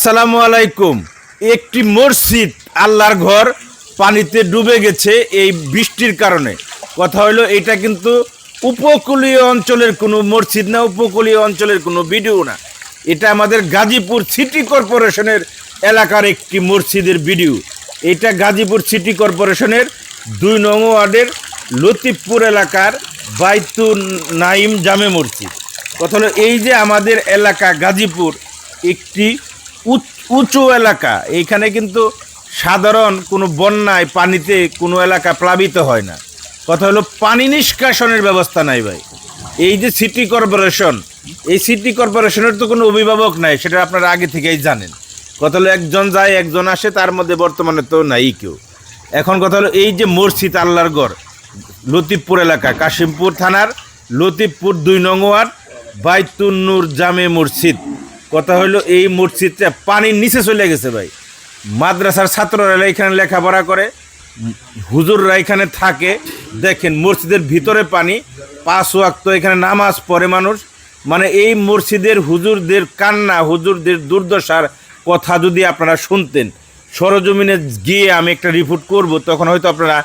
আসসালামু আলাইকুম। একটি মসজিদ আল্লাহর ঘর পানিতে ডুবে গেছে এই বৃষ্টির কারণে। কথা হলো, এটা কিন্তু উপকূলীয় অঞ্চলের কোনো মসজিদ না, উপকূলীয় অঞ্চলের কোনো ভিডিও না। এটা আমাদের গাজীপুর সিটি কর্পোরেশনের এলাকার একটি মসজিদের ভিডিও। এটা গাজীপুর সিটি কর্পোরেশনের দুই নং ওয়ার্ডের লতিফপুর এলাকার বাইতু নাইম জামে মসজিদ। কথা হলো, এই যে আমাদের এলাকা গাজীপুর, একটি উচ- এলাকা। এইখানে কিন্তু সাধারণ কোনো বন্যায় পানিতে কোনো এলাকা প্লাবিত হয় না। কথা হলো পানি নিষ্কাশনের ব্যবস্থা নাই ভাই। এই যে সিটি কর্পোরেশন, এই সিটি কর্পোরেশনের তো কোনো অভিভাবক নাই, সেটা আপনারা আগে থেকেই জানেন। কথা হলো একজন যায়, একজন আসে, তার মধ্যে বর্তমানে তো নাই কেউ। এখন কথা হলো এই যে মসজিদ আল্লাহর গড় লতিফপুর এলাকা, কাশিমপুর থানার লতিফপুর দুই নং ওয়ার্ড, বাইতুন্নুর জামে মসজিদ। কথা হলো, এই মসজিদটা পানির নিচে চলে গেছে ভাই। মাদ্রাসার ছাত্ররা এখানে লেখাপড়া করে, হুজুররা এখানে থাকে। দেখেন, মসজিদের ভিতরে পানি, পাঁচ ওয়াক্ত এখানে নামাজ পড়ে মানুষ। মানে এই মসজিদের হুজুরদের কান্না, হুজুরদের দুর্দশার কথা যদি আপনারা শুনতেন, সরজমিনে গিয়ে আমি একটা রিপোর্ট করব, তখন হয়তো আপনারা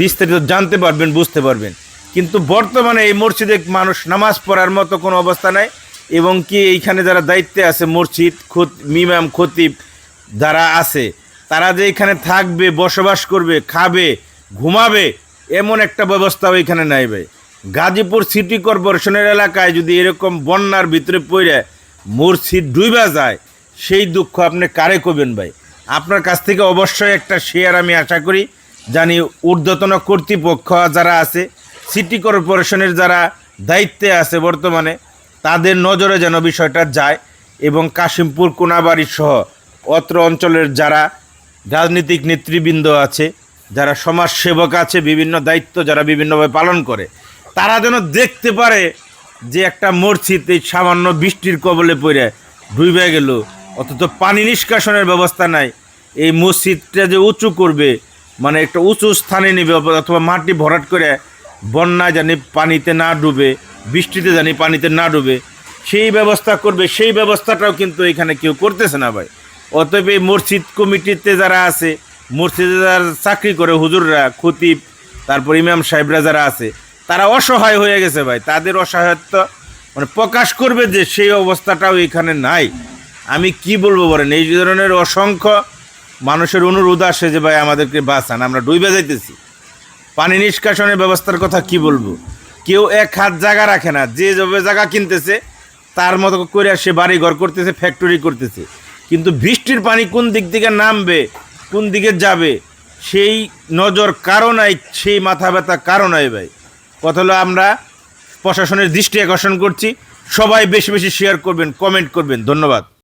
বিস্তারিত জানতে পারবেন, বুঝতে পারবেন। কিন্তু বর্তমানে এই মসজিদে মানুষ নামাজ পড়ার মতো কোনো অবস্থা নাই। এবং কি এইখানে যারা দায়িত্বে আছে, মসজিদ, খত, মিমাম, খতিব যারা আছে, তারা যে এখানে থাকবে, বসবাস করবে, খাবে, ঘুমাবে, এমন একটা ব্যবস্থাও এখানে নাই ভাই। গাজীপুর সিটি কর্পোরেশনের এলাকায় যদি এরকম বন্যার ভিতরে পড়ে মসজিদ ডুইবা যায়, সেই দুঃখ আপনি কারে কবেন ভাই? আপনার কাছ থেকে অবশ্যই একটা শেয়ার আমি আশা করি, জানি ঊর্ধ্বতন কর্তৃপক্ষ যারা আছে, সিটি কর্পোরেশনের যারা দায়িত্বে আছে বর্তমানে তাদের নজরে যেন বিষয়টা যায় এবং কাশিমপুর, কোনাবাড়ি সহ অত্র অঞ্চলের যারা রাজনৈতিক নেতৃবৃন্দ আছে, যারা সমাজসেবক আছে, বিভিন্ন দায়িত্ব যারা বিভিন্নভাবে পালন করে, তারা যেন দেখতে পারে যে একটা মসজিদ এই সামান্য বৃষ্টির কবলে পড়ে ডুবে গেল। অথচ পানি নিষ্কাশনের ব্যবস্থা নাই। এই মসজিদটা যে উঁচু করবে মানে একটা উঁচু স্থানে নেবে, অথবা মাটি ভরাট করে বন্যায় জানি পানিতে না ডুবে বৃষ্টিতে জানি পানিতে না ডুবে, সেই ব্যবস্থা করবে, সেই ব্যবস্থাটাও কিন্তু এখানে কেউ করতেছে না ভাই। অতএব এই মসজিদ কমিটিতে যারা আছে, মসজিদে যারা চাকরি করে হুজুররা, খতিব, তারপর ইমাম সাহেবরা যারা আছে, তারা অসহায় হয়ে গেছে ভাই। তাদের অসহায়ত্ব মানে প্রকাশ করবে যে সেই অবস্থাটাও এখানে নাই। আমি কি বলব বলেন? এই ধরনের অসংখ্য মানুষের অনুরোধ আসে যে ভাই আমাদেরকে বাঁচান, আমরা ডুবে যাইতেছি। পানি নিষ্কাশনের ব্যবস্থার কথা কি বলব? কেউ এক হাত জায়গা রাখে না। যে যাবে জায়গা কিনতেছে, তার মতো করে সে বাড়ি ঘর করতেছে ফ্যাক্টরি করতেছে। কিন্তু বৃষ্টির পানি কোন দিক থেকে নামবে, কোন দিকে যাবে, সেই নজর কারও নাই, সেই মাথা ব্যথা কারও নাই ভাই। কথা হলো আমরা প্রশাসনের দৃষ্টি আকর্ষণ করছি। সবাই বেশি বেশি শেয়ার করবেন কমেন্ট করবেন। ধন্যবাদ।